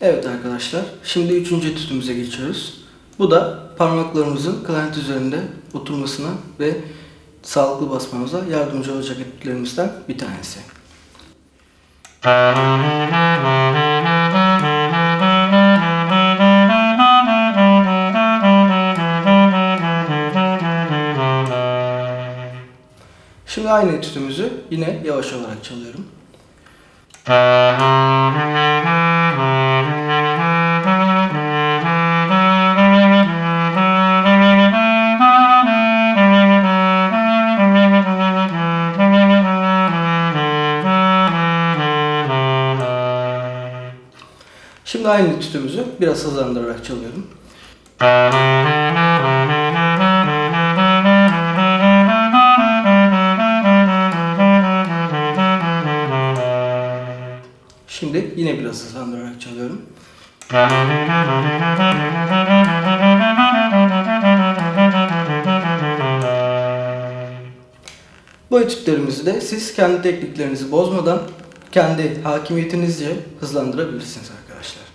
Evet arkadaşlar, şimdi üçüncü etüdümüze geçiyoruz. Bu da parmaklarımızın klarnet üzerinde oturmasına ve sağlıklı basmamıza yardımcı olacak etütlerimizden bir tanesi. Şimdi aynı etüdümüzü yine yavaş olarak çalıyorum. Şimdi aynı etüdümüzü biraz hızlandırarak çalıyorum. Şimdi yine biraz hızlandırarak çalıyorum. Bu etütlerimizi de siz kendi tekniklerinizi bozmadan kendi hakimiyetinizce hızlandırabilirsiniz arkadaşlar.